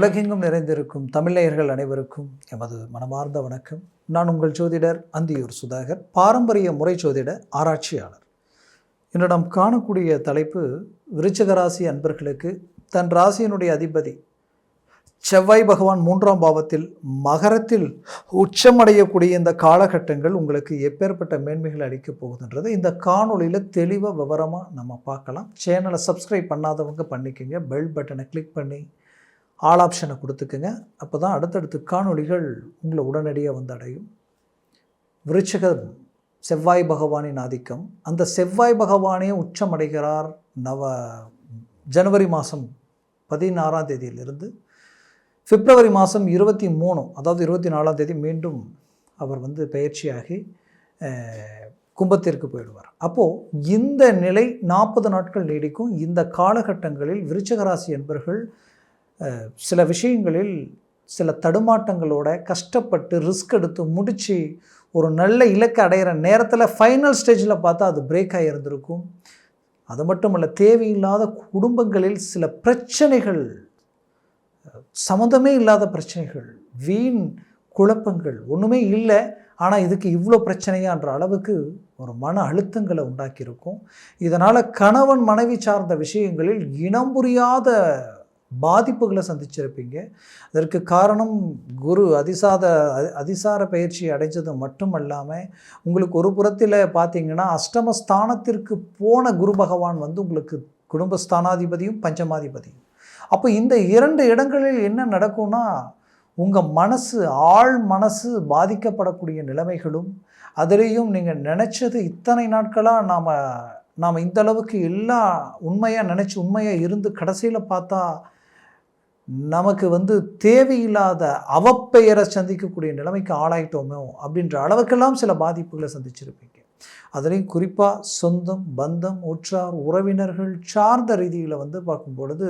உலகெங்கும் நிறைந்திருக்கும் தமிழர்கள் அனைவருக்கும் எமது மனமார்ந்த வணக்கம். நான் உங்கள் ஜோதிடர் அந்தியூர் சுதாகர் பாரம்பரிய முறை ஜோதிட ஆராய்ச்சியாளர். இன்று நாம் காணக்கூடிய தலைப்பு விருச்சகராசி அன்பர்களுக்கு தன் ராசியினுடைய அதிபதி செவ்வாய் பகவான் மூன்றாம் பாவத்தில் மகரத்தில் உச்சமடையக்கூடிய இந்த காலகட்டங்கள் உங்களுக்கு எப்பேற்பட்ட மேன்மைகளை அளிக்கப் போகுதுன்றது இந்த காணொளியில் தெளிவாக விவரமாக நம்ம பார்க்கலாம். சேனலை சப்ஸ்கிரைப் பண்ணாதவங்க பண்ணிக்கோங்க. பெல் பட்டனை கிளிக் பண்ணி ஆல் ஆப்ஷனை கொடுத்துக்குங்க. அப்போ தான் அடுத்தடுத்து காணொளிகள் உங்களை உடனடியாக வந்து அடையும். விருச்சகம் செவ்வாய் பகவானின் ஆதிக்கம். அந்த செவ்வாய் பகவானே உச்சமடைகிறார் நவ ஜனவரி மாதம் பதினாறாம் தேதியிலிருந்து பிப்ரவரி மாதம் இருபத்தி மூணு அதாவது இருபத்தி நாலாம் தேதி மீண்டும் அவர் வந்து பயிற்சியாகி கும்பத்திற்கு போயிடுவார். அப்போது இந்த நிலை நாற்பது நாட்கள் நீடிக்கும். இந்த காலகட்டங்களில் விருச்சகராசி என்பர்கள் சில விஷயங்களில் சில தடுமாட்டங்களோட கஷ்டப்பட்டு ரிஸ்க் எடுத்து முடித்து ஒரு நல்ல இலக்கை அடையிற நேரத்தில் ஃபைனல் ஸ்டேஜில் பார்த்தா அது பிரேக் ஆகியிருந்திருக்கும் அது மட்டுமல்ல தேவையில்லாத குடும்பங்களில் சில பிரச்சனைகள் சம்மந்தமே இல்லாத பிரச்சனைகள் வீண் குழப்பங்கள் ஒன்றுமே இல்லை. ஆனால் இதுக்கு இவ்வளோ பிரச்சனையான்ற அளவுக்கு ஒரு மன அழுத்தங்களை உண்டாக்கியிருக்கும். இதனால் கணவன் மனைவி சார்ந்த விஷயங்களில் இனம் புரியாத பாதிப்புகளை சந்திச்சிருப்பீங்க. அதற்கு காரணம் குரு அதிசாத அதிசார பயிற்சி அடைஞ்சது மட்டும் அல்லாமல் உங்களுக்கு ஒரு புறத்தில் பார்த்தீங்கன்னா அஷ்டமஸ்தானத்திற்கு போன குரு பகவான் வந்து உங்களுக்கு குடும்பஸ்தானாதிபதியும் பஞ்சமாதிபதியும். அப்போ இந்த இரண்டு இடங்களில் என்ன நடக்கும்னா உங்கள் மனசு ஆழ் மனசு பாதிக்கப்படக்கூடிய நிலைமைகளும் அதுலேயும் நீங்கள் நினச்சது இத்தனை நாட்களாக நாம் நாம் இந்த அளவுக்கு உண்மையாக நினச்சி உண்மையாக இருந்து கடைசியில் பார்த்தா நமக்கு வந்து தேவையில்லாத அவப்பெயரை சந்திக்கக்கூடிய நிலைமைக்கு ஆளாயிட்டோமோ அப்படின்ற அளவுக்கெல்லாம் சில பாதிப்புகளை சந்திச்சிருப்பீங்க. அதுலேயும் குறிப்பாக சொந்தம் பந்தம் உற்றார் உறவினர்கள் சார்ந்த ரீதியில் வந்து பார்க்கும் பொழுது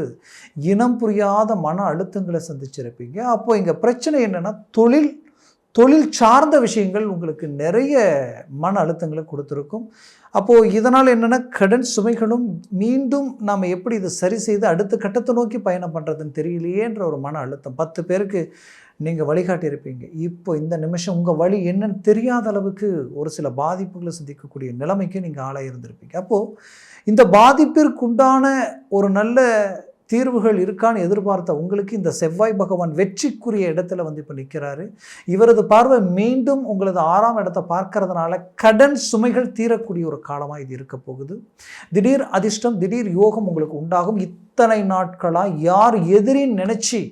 இனம் புரியாத மன அழுத்தங்களை சந்திச்சிருப்பீங்க. அப்போது இங்கே பிரச்சனை என்னென்னா தொழில் தொழில் சார்ந்த விஷயங்கள் உங்களுக்கு நிறைய மன அழுத்தங்களை கொடுத்துருக்கும். அப்போது இதனால் என்னென்னா கடன் சுமைகளும் மீண்டும் நாம் எப்படி இதை சரி செய்து அடுத்த கட்டத்தை நோக்கி பயணம் பண்ணுறதுன்னு தெரியலையேன்ற ஒரு மன அழுத்தம். பத்து பேருக்கு நீங்கள் வழிகாட்டியிருப்பீங்க. இப்போ இந்த நிமிஷம் உங்கள் வழி என்னன்னு தெரியாத அளவுக்கு ஒரு சில பாதிப்புகளை சந்திக்கக்கூடிய நிலைமைக்கு நீங்கள் ஆளாக இருந்திருப்பீங்க அப்போது இந்த பாதிப்பிற்குண்டான ஒரு நல்ல தீர்வுகள் இருக்கான்னு எதிர்பார்த்த உங்களுக்கு இந்த செவ்வாய் பகவான் வெற்றிக்குரிய இடத்துல வந்து இப்போ நிற்கிறாரு இவரது பார்வை மீண்டும் உங்களது ஆறாம் இடத்தை பார்க்கறதுனால கடன் சுமைகள் தீரக்கூடிய ஒரு காலமாக இது இருக்க போகுது. திடீர் அதிர்ஷ்டம் திடீர் யோகம் உங்களுக்கு உண்டாகும். இத்தனை நாட்களாக யார் எதிரின்னு நினச்சி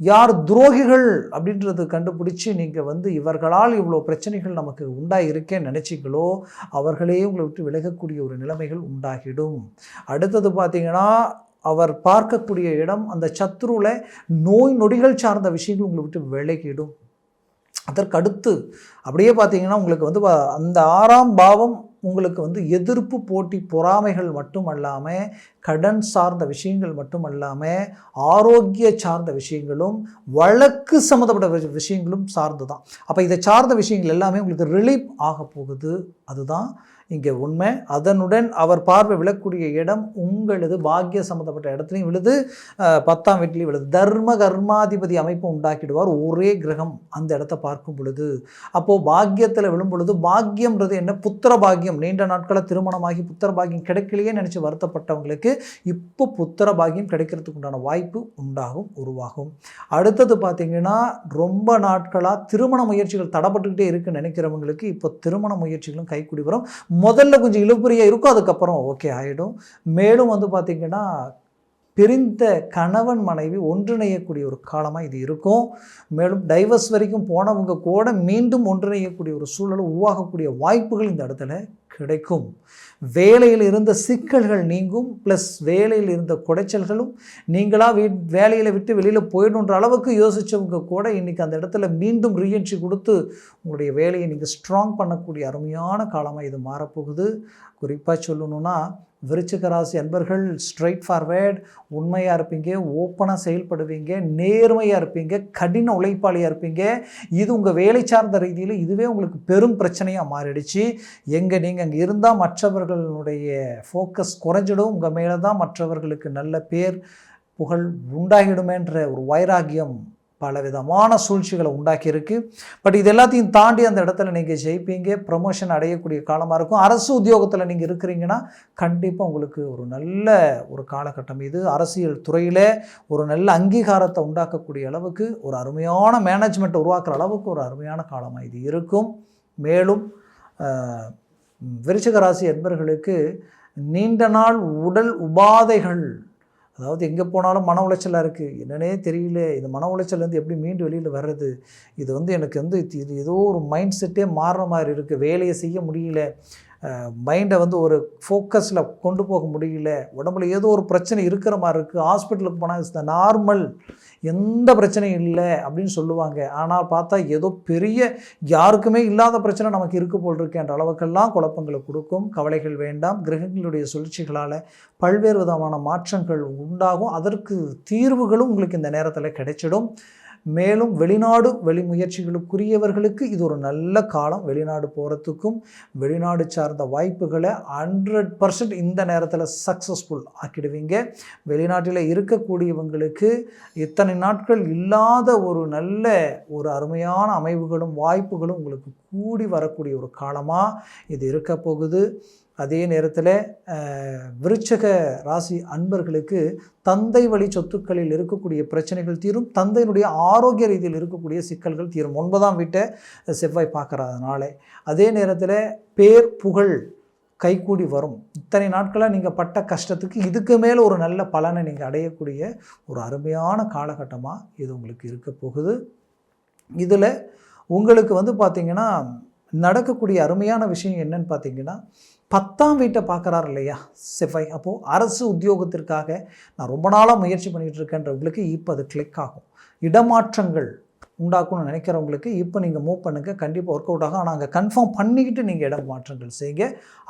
யார் துரோகிகள் அப்படின்றது கண்டுபிடிச்சி நீங்கள் வந்து இவர்களால் இவ்வளோ பிரச்சனைகள் நமக்கு உண்டாயிருக்கேன்னு நினச்சிங்களோ அவர்களே உங்களை விட்டு விலகக்கூடிய ஒரு நிலைமைகள் உண்டாகிடும். அடுத்தது பார்த்தீங்கன்னா அவர் பார்க்கக்கூடிய இடம் அந்த சத்ருவில் நோய் நொடிகள் சார்ந்த விஷயங்கள் உங்களை விட்டு விலகிடும். அதற்கு அடுத்து அப்படியே பார்த்தீங்கன்னா உங்களுக்கு வந்து அந்த ஆறாம் பாவம் உங்களுக்கு வந்து எதிர்ப்பு போட்டி பொறாமைகள் மட்டும் அல்லாமல் கடன் சார்ந்த விஷயங்கள் மட்டும் அல்லாமல் ஆரோக்கிய சார்ந்த விஷயங்களும் வழக்கு சம்மந்தப்பட்ட விஷயங்களும் சார்ந்து தான் அப்போ இதை சார்ந்த விஷயங்கள் எல்லாமே உங்களுக்கு ரிலீஃப் ஆக போகுது. அதுதான் இங்கே உண்மை. அதனுடன் அவர் பார்வை விழக்கூடிய இடம் உங்களது பாக்கிய சம்மந்தப்பட்ட இடத்துலையும் விழுது பத்தாம் வீட்டிலையும் விழுது. தர்ம கர்மாதிபதி அமைப்பு உண்டாக்கிடுவார் ஒரே கிரகம் அந்த இடத்த பார்க்கும் பொழுது. அப்போது பாக்கியத்தில் விழும் பொழுது பாக்கியம்ன்றது என்ன? புத்திர பாக்கியம் நீண்ட நாட்களாக திருமணமாகி புத்திர பாக்கியம் கிடைக்கலையே நினச்சி வருத்தப்பட்டவங்களுக்கு இப்போ புத்திர பாக்கியம் கிடைக்கிறதுக்கு உண்டான வாய்ப்பு உண்டாகும் உருவாகும். அடுத்தது பார்த்தீங்கன்னா ரொம்ப நாட்களாக திருமண முயற்சிகள் தடப்பட்டுக்கிட்டே இருக்குன்னு நினைக்கிறவங்களுக்கு இப்போ திருமண முயற்சிகளும் கைக்குடி வரும். முதல்ல கொஞ்சம் இழுப்புறியாக இருக்கும் அதுக்கப்புறம் ஓகே ஆகிடும் மேலும் வந்து பார்த்திங்கன்னா பிரிந்த கணவன் மனைவி ஒன்றிணையக்கூடிய ஒரு காலமாக இது இருக்கும். மேலும் டைவர்ஸ் வரைக்கும் போனவங்க கூட மீண்டும் ஒன்றிணையக்கூடிய ஒரு சூழல் உருவாகக்கூடிய வாய்ப்புகள் இந்த இடத்துல கிடைக்கும். வேலையில் இருந்த சிக்கல்கள் நீங்கும் ப்ளஸ் வேலையில் இருந்த குடைச்சல்களும் நீங்களாக வீ வேலையில் விட்டு வெளியில் போயிடணுன்ற அளவுக்கு யோசித்தவங்க கூட இன்றைக்கி அந்த இடத்துல மீண்டும் ரீஎன்ட்ரி கொடுத்து உங்களுடைய வேலையை நீங்கள் ஸ்ட்ராங் பண்ணக்கூடிய அருமையான காலமாக இது மாறப்போகுது. குறிப்பாக சொல்லணுன்னா விருச்சிக ராசி அன்பர்கள் ஸ்ட்ரைட் ஃபார்வேர்ட் உண்மையாக இருப்பீங்க ஓப்பனாக செயல்படுவீங்க நேர்மையாக இருப்பீங்க கடின உழைப்பாளியாக இருப்பீங்க. இது உங்கள் வேலை சார்ந்த ரீதியில் இதுவே உங்களுக்கு பெரும் பிரச்சனையாக மாறிடுச்சு. எங்கே நீங்கள் அங்கே இருந்தால் மற்றவர்களுடைய ஃபோக்கஸ் குறைஞ்சிடும். உங்கள் மேலே தான் மற்றவர்களுக்கு நல்ல பேர் புகழ் உண்டாகிடுமேன்ற ஒரு வைராகியம் பல விதமான சூழ்ச்சிகளை உண்டாக்கியிருக்கு. பட் இது எல்லாத்தையும் தாண்டி அந்த இடத்துல நீங்கள் ஜெயிப்பீங்க. ப்ரமோஷன் அடையக்கூடிய காலமாக இருக்கும். அரசு உத்தியோகத்தில் நீங்கள் இருக்கிறீங்கன்னா கண்டிப்பாக உங்களுக்கு ஒரு நல்ல ஒரு காலகட்டம் இது. அரசியல் துறையில் ஒரு நல்ல அங்கீகாரத்தை உண்டாக்கக்கூடிய அளவுக்கு ஒரு அருமையான மேனேஜ்மெண்ட்டை உருவாக்குற அளவுக்கு ஒரு அருமையான காலமாக இது இருக்கும். மேலும் ஆஹ், விருச்சிக ராசி என்பர்களுக்கு நீண்ட நாள் உடல் உபாதைகள் அதாவது எங்கே போனாலும் மன உளைச்சலாக இருக்குது என்னன்னே தெரியல. இந்த மன உளைச்சல்லேருந்து எப்படி மீண்டு வெளியில் வர்றது? இது வந்து எனக்கு வந்து இது- ஏதோ ஒரு மைண்ட் செட்டே மாறுற மாதிரி இருக்குது வேலையை செய்ய முடியல. மைண்டை வந்து ஒரு ஃபோக்கஸில் கொண்டு போக முடியல. உடம்புல ஏதோ ஒரு பிரச்சனை இருக்கிற மாதிரி இருக்குது ஹாஸ்பிட்டலுக்கு போனால் இட்ஸ் த நார்மல் எந்த பிரச்சனையும் இல்லை. அப்படின்னு சொல்லுவாங்க. ஆனால் பார்த்தா ஏதோ பெரிய யாருக்குமே இல்லாத பிரச்சனை நமக்கு இருக்குது போல் இருக்கேன்ற அளவுக்கெல்லாம் குழப்பங்களை கொடுக்கும். கவலைகள் வேண்டாம். கிரகங்களுடைய சுழற்சிகளால் பல்வேறு விதமான மாற்றங்கள் உண்டாகும். அதற்கு தீர்வுகளும் உங்களுக்கு இந்த நேரத்தில் கிடைச்சிடும். மேலும் வெளிநாடு வெளி முயற்சிகளுக்குரியவர்களுக்கு இது ஒரு நல்ல காலம். வெளிநாடு போகிறதுக்கும் வெளிநாடு சார்ந்த வாய்ப்புகளை ஹண்ட்ரட் பர்சன்ட் இந்த நேரத்தில் சக்ஸஸ்ஃபுல் ஆக்கிடுவீங்க. வெளிநாட்டில் இருக்கக்கூடியவங்களுக்கு இத்தனை நாட்கள் இல்லாத ஒரு நல்ல ஒரு அருமையான அமைவுகளும் வாய்ப்புகளும் உங்களுக்கு கூடி வரக்கூடிய ஒரு காலமாக இது இருக்க போகுது. அதே நேரத்தில் விருச்சக ராசி அன்பர்களுக்கு தந்தை வழி சொத்துக்களில் இருக்கக்கூடிய பிரச்சனைகள் தீரும். தந்தையினுடைய ஆரோக்கிய ரீதியில் இருக்கக்கூடிய சிக்கல்கள் தீரும். ஒன்பதாம் வீட்டை செவ்வாய் பார்க்கறதுனால. அதே நேரத்தில் பேர் புகழ் கைகூடி வரும். இத்தனை நாட்களாக நீங்கள் பட்ட கஷ்டத்துக்கு இதுக்கு மேலே ஒரு நல்ல பலனை நீங்கள் அடையக்கூடிய ஒரு அருமையான காலகட்டமாக இது உங்களுக்கு இருக்க போகுது. இதில் உங்களுக்கு வந்து பார்த்திங்கன்னா நடக்கக்கூடிய அருமையான விஷயம் என்னன்னு பார்த்தீங்கன்னா பத்தாம் வீட்டை பார்க்குறாரு இல்லையா செவ்வாய். அப்போது அரசு உத்தியோகத்திற்காக நான் ரொம்ப நாளாக முயற்சி பண்ணிகிட்டு இருக்கேன்றவங்களுக்கு இப்போ அது கிளிக் ஆகும். இடமாற்றங்கள் உண்டாக்கணும்னு நினைக்கிறவங்களுக்கு இப்போ நீங்கள் மூவ் பண்ணுங்கள் கண்டிப்பாக ஒர்க் அவுட் ஆகும். ஆனால் அங்கே கன்ஃபார்ம் பண்ணிக்கிட்டு நீங்கள் இடம் மாற்றங்கள் செய்யுங்க.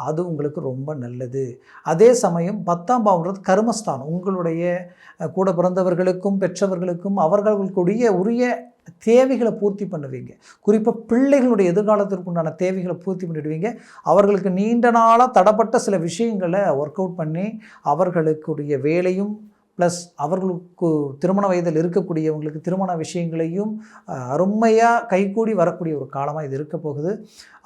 அது உங்களுக்கு ரொம்ப நல்லது. அதே சமயம் பத்தாம் பாவம்ன்றது கர்மஸ்தானம். உங்களுடைய கூட பிறந்தவர்களுக்கும் பெற்றவர்களுக்கும் அவர்களுக்குரிய உரிய தேவைகளை பூர்த்தி பண்ணுவீங்க. குறிப்பாக பிள்ளைகளுடைய எதிர்காலத்திற்கு உண்டான தேவைகளை பூர்த்தி பண்ணிடுவீங்க. அவர்களுக்கு நீண்ட நாளாக தடப்பட்ட சில விஷயங்களை ஒர்க் அவுட் பண்ணி அவர்களுக்குரிய வேலையும் ப்ளஸ் அவர்களுக்கு திருமண வயதில் இருக்கக்கூடியவங்களுக்கு திருமண விஷயங்களையும் அருமையாக கைகூடி வரக்கூடிய ஒரு காலமாக இது இருக்க போகுது.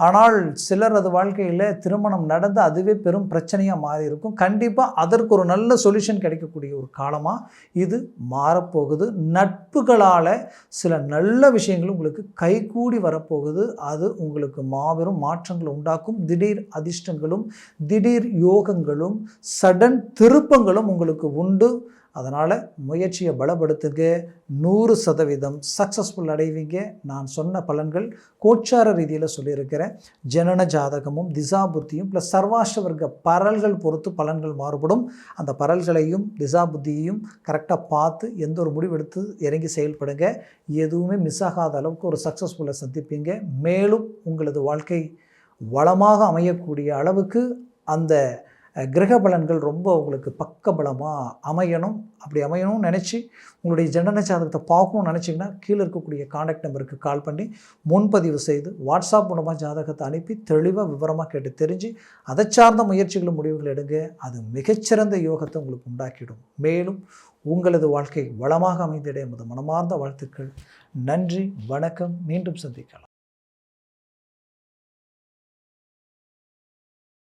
ஆனால் சிலர் அது வாழ்க்கையில் திருமணம் நடந்து அதுவே பெரும் பிரச்சனையாக மாறி இருக்கும். கண்டிப்பாக அதற்கு ஒரு நல்ல சொல்யூஷன் கிடைக்கக்கூடிய ஒரு காலமாக இது மாறப்போகுது. நட்புகளால் சில நல்ல விஷயங்கள் உங்களுக்கு கைகூடி வரப்போகுது. அது உங்களுக்கு மாபெரும் மாற்றங்களை உண்டாக்கும். திடீர் அதிர்ஷ்டங்களும் திடீர் யோகங்களும் சடன் திருப்பங்களும் உங்களுக்கு உண்டு. அதனால் முயற்சியை பலப்படுத்துங்க. நூறு சதவீதம் சக்ஸஸ்ஃபுல் அடைவீங்க. நான் சொன்ன பலன்கள் கோச்சார ரீதியில் சொல்லியிருக்கிறேன். ஜனன ஜாதகமும் திசா புத்தியும் ப்ளஸ் சர்வாஷவர்க்க பரல்கள் பொறுத்து பலன்கள் மாறுபடும். அந்த பரல்களையும் திசா புத்தியையும் கரெக்டாக பார்த்து எந்த ஒரு முடிவெடுத்து இறங்கி செயல்படுங்க. எதுவுமே மிஸ் ஆகாத அளவுக்கு ஒரு சக்ஸஸ்ஃபுல்லாக சந்திப்பீங்க. மேலும் உங்களது வாழ்க்கை வளமாக அமையக்கூடிய அளவுக்கு அந்த கிரக பலன்கள் ரொம்ப உங்களுக்கு பக்கபலமாக அமையணும். அப்படி அமையணும்னு நினச்சி உங்களுடைய ஜனன ஜாதகத்தை பார்க்கணும்னு நினச்சிங்கன்னா கீழே இருக்கக்கூடிய காண்டாக்ட் நம்பருக்கு கால் பண்ணி முன்பதிவு செய்து வாட்ஸ்அப் மூலமாக ஜாதகத்தை அனுப்பி தெளிவாக விவரமாக கேட்டு தெரிஞ்சு அதை சார்ந்த முயற்சிகளும் முடிவுகள் எடுங்க. அது மிகச்சிறந்த யோகத்தை உங்களுக்கு உண்டாக்கிடும் மேலும் உங்களது வாழ்க்கை வளமாக அமைந்திட எமது மனமார்ந்த வாழ்த்துக்கள். நன்றி வணக்கம். மீண்டும் சந்திக்கலாம்.